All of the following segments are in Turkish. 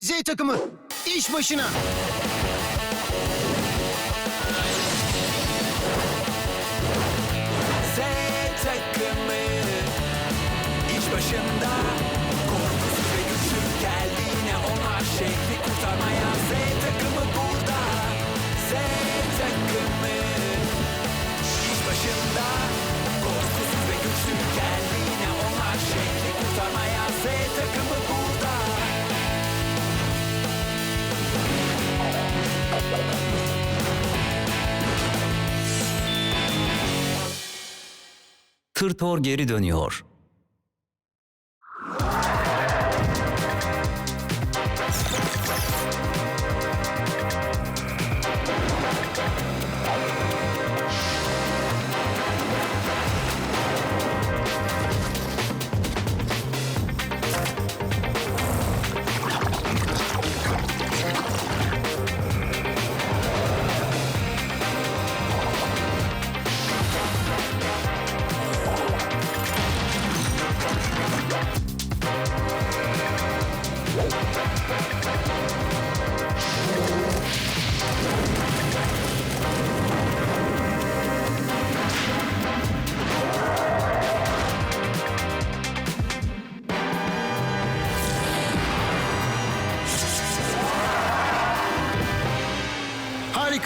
Z takımı iş başına. Z takımı iş başında. Korkusuz ve güçlü geldiğine onlar şehri kurtarmaya. Z takımı burada. Z takımı iş başında Kırtor geri dönüyor.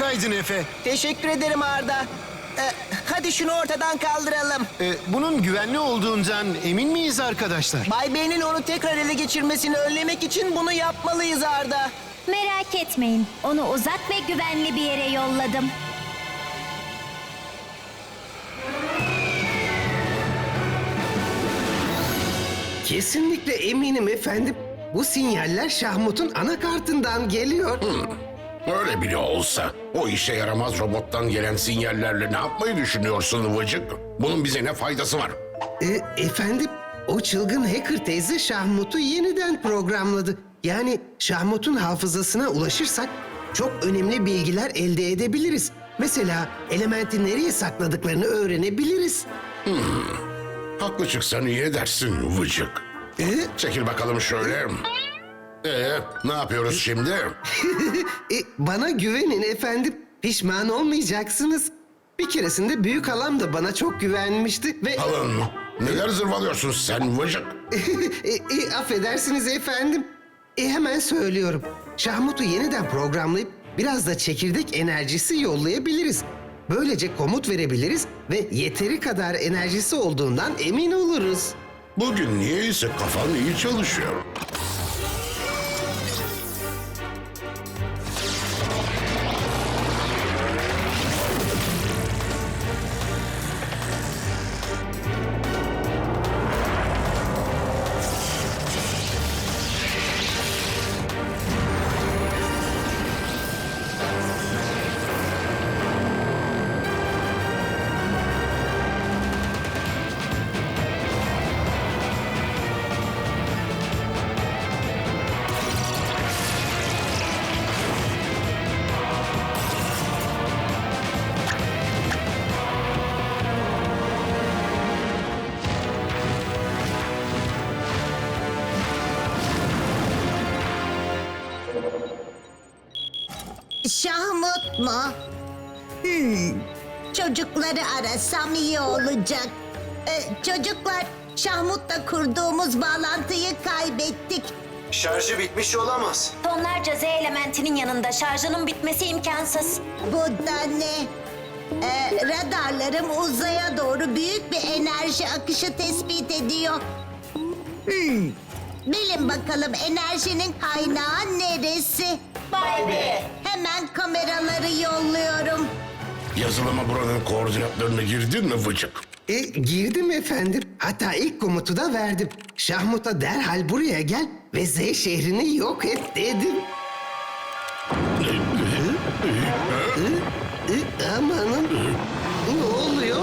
Harikaydın Efe. Teşekkür ederim Arda. Ee, hadi şunu ortadan kaldıralım. Ee, bunun güvenli olduğundan emin miyiz arkadaşlar? Bay B'nin onu tekrar ele geçirmesini önlemek için bunu yapmalıyız Arda. Merak etmeyin. Onu uzak ve güvenli bir yere yolladım. Kesinlikle eminim efendim. Bu sinyaller Şahmut'un anakartından geliyor. Öyle bile olsa o işe yaramaz robottan gelen sinyallerle ne yapmayı düşünüyorsun Vıcık? Bunun bize ne faydası var? E, efendim, o çılgın hacker teyze Şahmut'u yeniden programladı. Yani Şahmut'un hafızasına ulaşırsak çok önemli bilgiler elde edebiliriz. Mesela elementi nereye sakladıklarını öğrenebiliriz. Haklı çıksan iyi edersin Vıcık. E, Çekil bakalım şöyle. Ee, ne yapıyoruz şimdi? e, bana güvenin efendim. Pişman olmayacaksınız. Bir keresinde büyük halam da bana çok güvenmişti ve... Alın. Neler zırvalıyorsun sen Vıcık? e, e, affedersiniz efendim. E, hemen söylüyorum. Şahmut'u yeniden programlayıp biraz da çekirdek enerjisi yollayabiliriz. Böylece komut verebiliriz ve yeteri kadar enerjisi olduğundan emin oluruz. Bugün niyeyse kafan iyi çalışıyor. Mu? Hmm. Çocukları arasam iyi olacak. Ee, çocuklar, Şahmut'la kurduğumuz bağlantıyı kaybettik. Şarjı bitmiş olamaz. Tonlarca Z elementinin yanında şarjının bitmesi imkansız. Bu da ne? Ee, radarlarım uzaya doğru büyük bir enerji akışı tespit ediyor. Hmm. Bilin bakalım enerjinin kaynağı neresi? Bay B. Hemen kameraları yolluyorum. Yazılıma buranın koordinatlarını girdin mi Vıcık? E, girdim efendim. Hatta ilk komutu da verdim. Şahmut'a derhal buraya gel ve Z şehrini yok et dedim. E, amanın. Ne oluyor?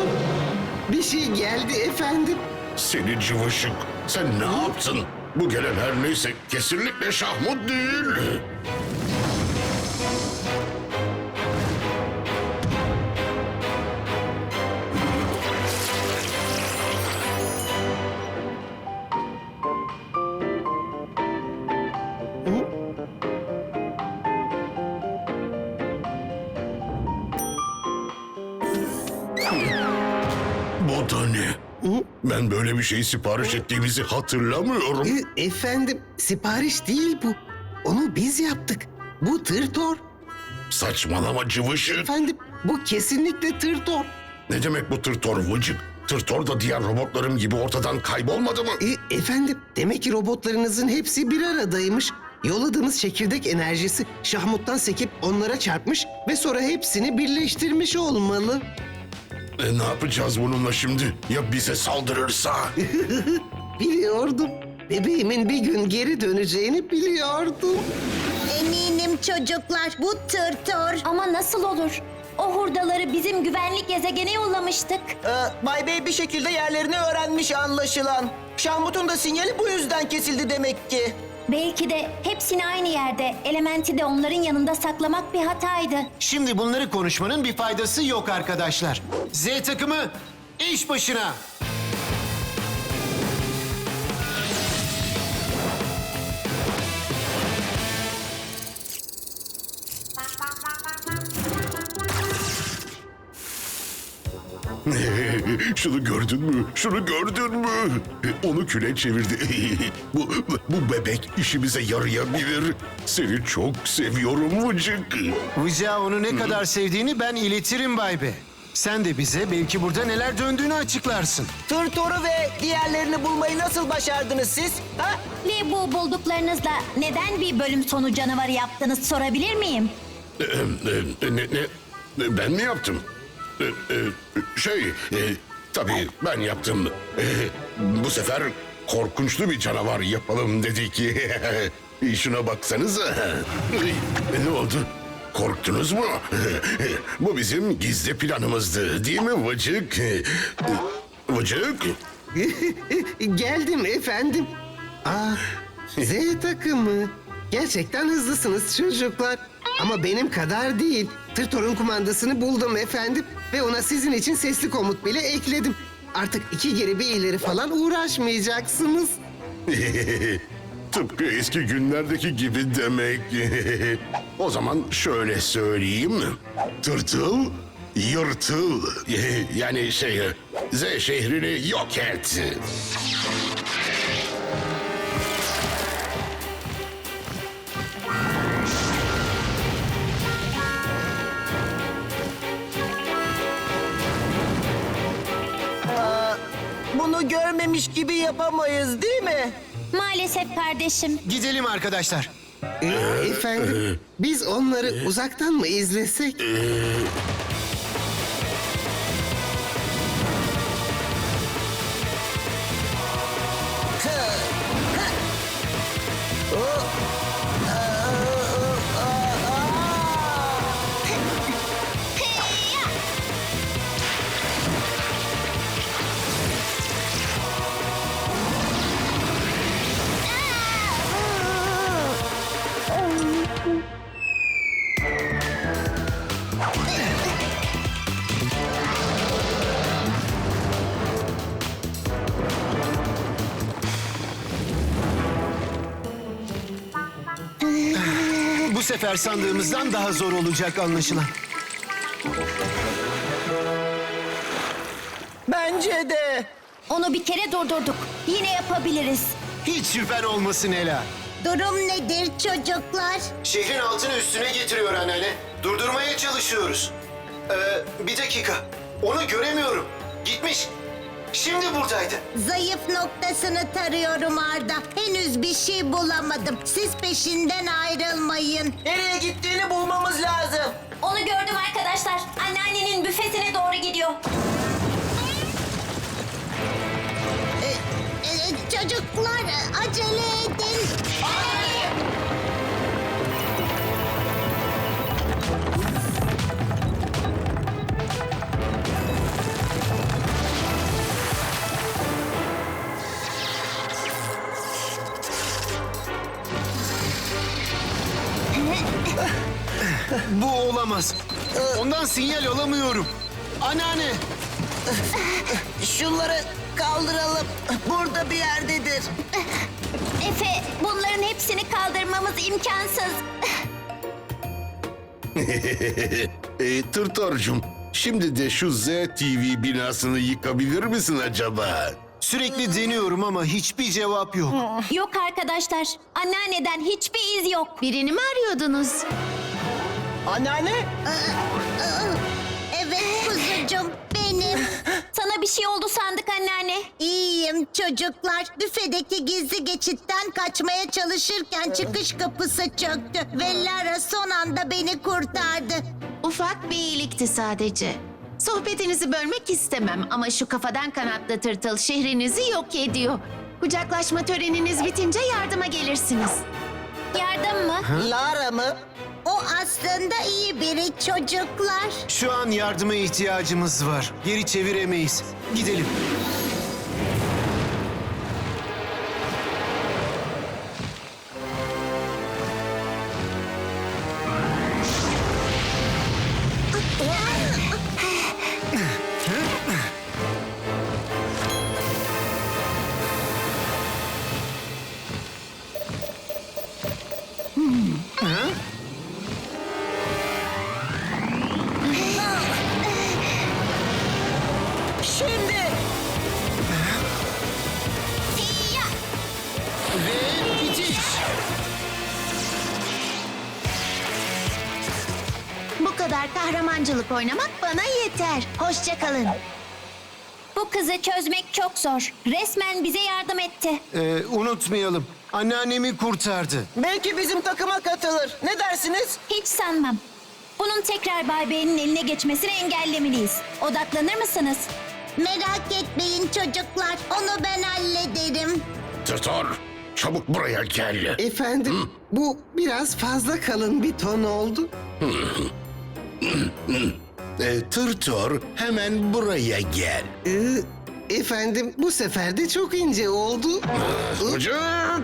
Bir şey geldi efendim. Seni cıvışık. Sen ne yaptın? Bu gelen her neyse kesinlikle Şahmut değil. Bu da ne? Ben böyle bir şey sipariş ettiğimizi hatırlamıyorum. E, efendim sipariş değil bu. Onu biz yaptık. Bu tır tor. Saçmalama cıvış. Efendim bu kesinlikle tırtor. Ne demek bu tırtor vıcık? Tırtor da diğer robotlarım gibi ortadan kaybolmadı mı? E, efendim demek ki robotlarınızın hepsi bir aradaymış. Yolladığınız çekirdek enerjisi Şahmut'tan sekip onlara çarpmış ve sonra hepsini birleştirmiş olmalı. E, ne yapacağız bununla şimdi? Ya bize saldırırsa? Biliyordum. Bebeğimin bir gün geri döneceğini biliyordum. Çocuklar bu tırtor. Ama nasıl olur? O hurdaları bizim güvenlik gezegene yollamıştık. Ee, Bay Bey bir şekilde yerlerini öğrenmiş anlaşılan. Şahmut'un da sinyali bu yüzden kesildi demek ki. Belki de hepsini aynı yerde, elementi de onların yanında saklamak bir hataydı. Şimdi bunları konuşmanın bir faydası yok arkadaşlar. Z takımı iş başına. Şunu gördün mü? Şunu gördün mü? Onu küle çevirdi. bu, bu bebek işimize yarayabilir. Seni çok seviyorum Vıcık. Vıca onu ne kadar sevdiğini ben iletirim Bay Bey. Sen de bize belki burada neler döndüğünü açıklarsın. Tırtoru ve diğerlerini bulmayı nasıl başardınız siz? Ha? Ve bu bulduklarınızla neden bir bölüm sonu canavarı yaptınız sorabilir miyim? Ee, e, ne, ne, ben mi yaptım? Ee, e, Şey, e, tabii ben yaptım. Ee, Bu sefer korkunçlu bir canavar yapalım dedik. Şuna baksanıza. Ne oldu? Korktunuz mu? Bu bizim gizli planımızdı değil mi Vıcık? Vıcık? Geldim efendim. Aa, Z takımı. Gerçekten hızlısınız çocuklar. Ama benim kadar değil. Tırtor'un kumandasını buldum efendim. Ve ona sizin için sesli komut bile ekledim. Artık iki geri bir ileri falan uğraşmayacaksınız. Tıpkı eski günlerdeki gibi demek. o zaman şöyle söyleyeyim. Tırtıl, yırtıl. yani şey, Z şehrini yok et. Bunu görmemiş gibi yapamayız değil mi? Maalesef kardeşim. Gidelim arkadaşlar. Ee, efendim, biz onları uzaktan mı izlesek? Sefer sandığımızdan daha zor olacak anlaşılan. Bence de. Onu bir kere durdurduk. Yine yapabiliriz. Hiç şüphen olmasın Ela. Durum nedir çocuklar? Şehrin altını üstüne getiriyor anneanne. Durdurmaya çalışıyoruz. Ee, bir dakika. Onu göremiyorum. Gitmiş. Şimdi buradaydı. Zayıf noktasını tarıyorum Arda. Henüz bir şey bulamadım. Siz peşinden ayrılmayın. Nereye gittiğini bulmamız lazım. Onu gördüm arkadaşlar. Anneannenin büfesine doğru gidiyor. Ee, çocuklar acele Bu olamaz. Ondan sinyal alamıyorum. Anneanne. Şunları kaldıralım. Burada bir yerdedir. Efe, bunların hepsini kaldırmamız imkansız. E, Tırtorcum, şimdi de şu Z TV binasını yıkabilir misin acaba? Sürekli deniyorum ama hiçbir cevap yok. Yok arkadaşlar. Anneanneden hiçbir iz yok. Birini mi arıyordunuz? Anneanne? Evet kuzucum benim. Sana bir şey oldu sandık anneanne. İyiyim çocuklar. Büfedeki gizli geçitten kaçmaya çalışırken çıkış kapısı çöktü. Ve Lara son anda beni kurtardı. Ufak bir iyilikti sadece. Sohbetinizi bölmek istemem ama şu kafadan kanatlı tırtıl şehrinizi yok ediyor. Kucaklaşma töreniniz bitince yardıma gelirsiniz. Yardım mı? Lara mı? Aslında iyi biri çocuklar. Şu an yardıma ihtiyacımız var. Geri çeviremeyiz. Gidelim. Kahramancılık oynamak bana yeter. Hoşça kalın. Bu kızı çözmek çok zor. Resmen bize yardım etti. Ee, unutmayalım. Anneannemi kurtardı. Belki bizim takıma katılır. Ne dersiniz? Hiç sanmam. Bunun tekrar Bay B'nin eline geçmesini engellemeliyiz. Odaklanır mısınız? Merak etmeyin çocuklar. Onu ben hallederim. Tırtor, çabuk buraya gel. Efendim, bu biraz fazla kalın bir ton oldu. E, Tırtor, hemen buraya gel. Ee, efendim, bu sefer de çok ince oldu. Çocuk!